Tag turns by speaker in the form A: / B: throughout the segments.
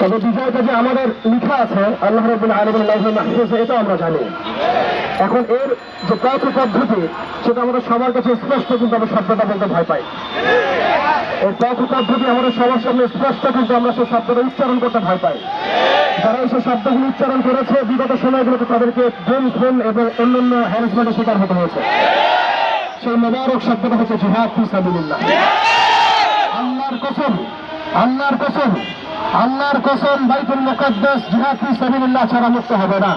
A: তবে বিজয়টা যে আমাদের লিখা আছে, আল্লাহ রবুল আলমের মাহফুজে এটা আমরা জানি। এখন এর যে পথ পদ্ধতি, সেটা আমাদের সবার কাছে স্পষ্ট, কিন্তু আমরা শব্দটা বলতে ভয় পাই। এই পথ পদ্ধতি আমাদের সবার সামনে স্পষ্ট, কিন্তু আমরা সেই শব্দটা উচ্চারণ করতে ভয় পাই। যারা সেই শব্দগুলো উচ্চারণ করেছে, বিগত সময়গুলোতে তাদেরকে গুম খুন এবং অন্যান্য হ্যারাসমেন্টের শিকার হতে হয়েছে। সেই মোবারক শব্দটা হচ্ছে জিহাদ ফি সাবিলিল্লাহ। আল্লাহর কসম আল্লাহর কসম। আল্লাহর কসম বাইতুল মুকাদ্দাস জিহাদ ফি সাবিলিল্লাহ ছাড়া মুক্ত হবে না।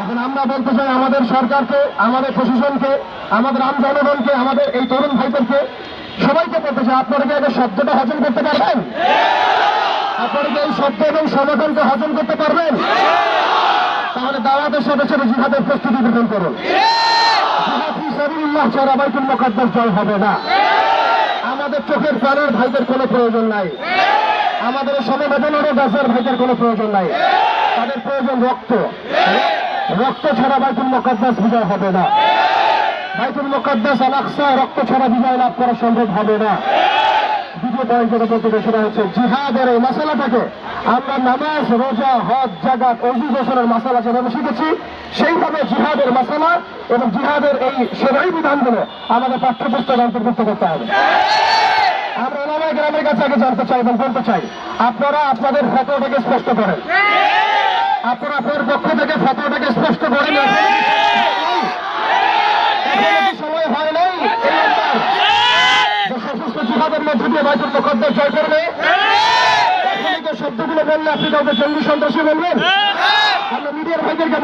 A: এখন আমরা বলতে চাই আমাদের সরকারকে, আমাদের প্রশাসনকে, আমাদের আম জনগণকে, আমাদের এই তরুণ ভাইদেরকে, সবাইকে বলতে চাই, আপনারা কি আগে শব্দটা হজম করতে পারবেন? আপনারা কি এই শব্দ এবং সমাধানকে হজম করতে পারবেন? তাহলে দাওয়াতের সাথে সাথে জিহাদের প্রস্তুতি গ্রহণ করুন। জিহাদ ফি সাবিলিল্লাহ ছাড়া বাইতুল মুকাদ্দাস জয় হবে না। আমাদের চোখের প্রাণের ভাইদের কোনো প্রয়োজন নাই। আমাদের সমবেদনারও গাছের ভাইদের কোনো প্রয়োজন নাই। তাদের প্রয়োজন রক্ত। রক্ত ছাড়া বাইতুল মোকাদ্দাস বিজয় হবে না। বাইতুল মোকাদ্দাস আলাকসা রক্ত ছাড়া বিজয় লাভ করা সম্ভব হবে না। দ্বিতীয় পয়েন্ট যেটা বলতে সেটা হচ্ছে জিহাদের এই মশালাটাকে আমরা নামাজ, রোজা, হজ জাগাত অজু গোসলের মশালা যেভাবে শিখেছি, সেইভাবে জিহাদের মশালা এবং জিহাদের এই সেরাই বিধানগুলো আমাদের পাঠ্যপুস্তক অন্তর্ভুক্ত করতে হবে। গ্রামের কাছে আগে জানতে চাই এবং বলতে চাই, আপনারা আপনাদের ফটোটাকে স্পষ্ট করেন। আপনারা আপনার পক্ষ থেকে ফটোটাকে স্পষ্ট বলবেন?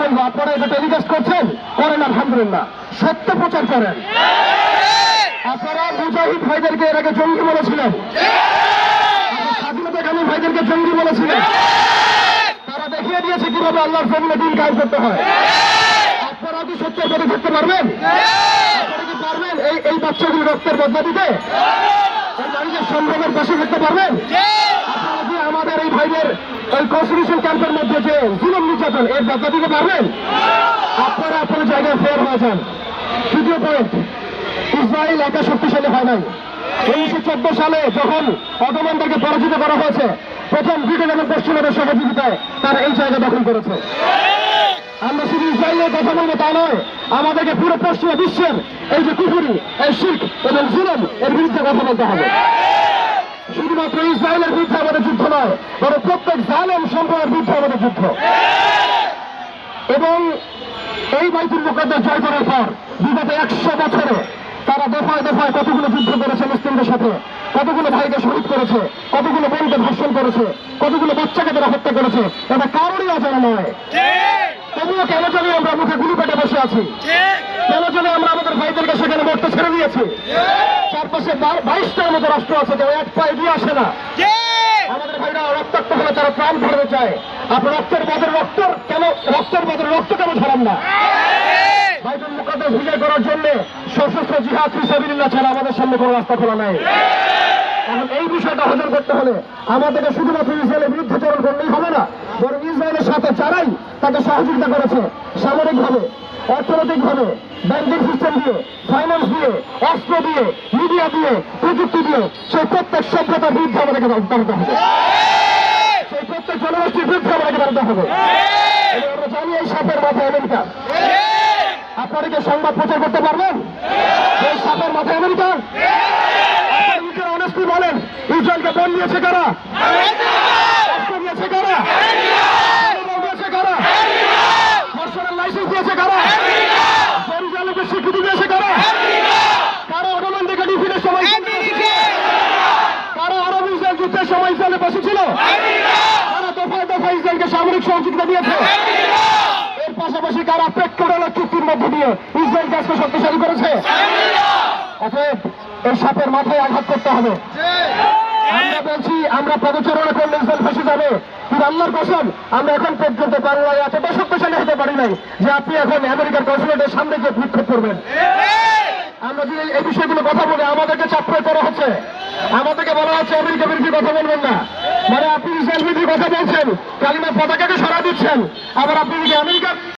A: বলব, আপনারা করছেন? সত্য প্রচার করেন। আপনারা মুজাহিদ ভাইদেরকে এর আগে জঙ্গি বলেছিলেন। জঙ্গি তারা দেখিয়ে দিয়েছে কীভাবে আল্লাহর জমিনে দিন কাজ করতে হয়। আপনারা কি সত্যের পথে থাকতে পারবেন? পারবেন এই এই বাচ্চাগুলো রক্তের বদলা দিতে? নারীদের সম্ভবের পাশে থাকতে পারবেন? আমাদের এই ভাইদের এই কনস্টিটিউশন ক্যাম্পের মধ্যে যে জুলুম নির্যাতন, এর বদলা দিতে পারবেন? আপনারা আপনার জায়গায় ফের হয়ে যান। তৃতীয় পয়েন্ট ইসরায়েল একা শক্তিশালী হয় নাই। উনিশশো চোদ্দ সালে যখন অটোমানদেরকে পরাজিত করা হয়েছে প্রথম ব্রিটেন এবং পশ্চিমাদের সহযোগিতায় তারা এই জায়গা দখল করেছে। আমরা শুধু ইসরায়েলের কথা বলব তা নয়, আমাদেরকে পুরো পশ্চিমা বিশ্বের এই যে কুফুরি, এই শিখ এবং জুলম এর বিরুদ্ধে কথা বলতে হবে। শুধুমাত্র ইসরায়েলের বিরুদ্ধে আমাদের যুদ্ধ নয়, বরং প্রত্যেক জালেম সম্প্রদায়ের বিরুদ্ধে আমাদের যুদ্ধ। এবং এই বাইতুল মুকাদ্দাস জয় করার পর বিগত একশো বছরে তারা দফায় দফায় কতগুলো যুদ্ধ করেছে মুসলিমদের সাথে? কতগুলো ভাইকে শহীদ করেছে? কতগুলো বোনকে ধর্ষণ করেছে? কতগুলো বাচ্চাকে তারা হত্যা করেছে? এটা কারোরই অজানা নয়। তবুও কেন জানি আমরা মুখে গুলি পেটে বসে আছি? কেন জানি আমরা আমাদের ভাইদেরকে সেখানে মরতে ছেড়ে দিয়েছি? চারপাশে বা- বাইশটার মতো রাষ্ট্র আছে যে এক পা এগিয়ে আসে না। আমাদের ভাইরা রক্তাক্ত হলে তারা প্রাণ ধরতে চায়। আপনার রক্তের বদলে রক্ত কেন রক্তের বদলে রক্ত কেন ঝরান না? বিজয় করার জন্য সশস্ত্র জিহাদ ফিসাবিল্লাহ ছাড়া আমাদের সামনে কোনো রাস্তা খোলা নাই। এখন এই বিষয়টা হজম করতে হলে আমাদেরকে শুধুমাত্র ইসরায়েলের বিরুদ্ধে চরণ করলেই হবে না, বরং ইসরায়েলের সাথে যারাই তাকে সহযোগিতা করেছে, সামরিকভাবে, অর্থনৈতিকভাবে ব্যাংকিং সিস্টেম দিয়ে ফাইন্যান্স দিয়ে, অস্ত্র দিয়ে মিডিয়া দিয়ে, প্রযুক্তি দিয়ে, সেই প্রত্যেক সভ্যতার বিরুদ্ধে আমাদেরকে দাঁড়াতে হবে। সেই প্রত্যেক জনগোষ্ঠীর বিরুদ্ধে আমাদেরকে দাঁড়াতে হবে। আমরা জানি এই সাপের মাথায় আমেরিকা কি সংবাদ প্রচার করতে পারবেন? সাপের অনেস্টি বলেন, ইসরায়েলকে বন দিয়েছে কারা? দিয়েছে কারা? লাইসেন্স দিয়েছে কারা? স্বীকৃতি দিয়েছে কারা? সময় সময় সামরিক সহযোগিতা দিয়েছে? পাশাপাশি কারা পেট্রোলের চুক্তির মধ্যে দিয়ে ইসরায়েল আজকে শক্তিশালী করেছে? অতএব এই সাপের মাথায় আঘাত করতে হবে। আমরা বলছি, আমরা পদচারণা করলে ইসরায়েল ফেসে যাবে। কিন্তু আল্লাহর কসম, আমরা এখন পর্যন্ত বাংলায় এতটা শক্তিশালী হতে পারি নাই যে আপনি এখন আমেরিকার কনসুলেটের সামনে গিয়ে বিক্ষোভ করবেন। আমরা যদি এই বিষয়গুলো কথা বলে, আমাদেরকে চাপ প্রয়োগ করা হচ্ছে। আমাদেরকে বলা হচ্ছে, আমেরিকা বিরোধী কথা বলবেন না। মানে আপনি ইসরায়েল বিরোধী কথা বলছেন, কালিমা পতাকাকে সরা দিচ্ছেন। আবার আপনি যদি আমেরিকার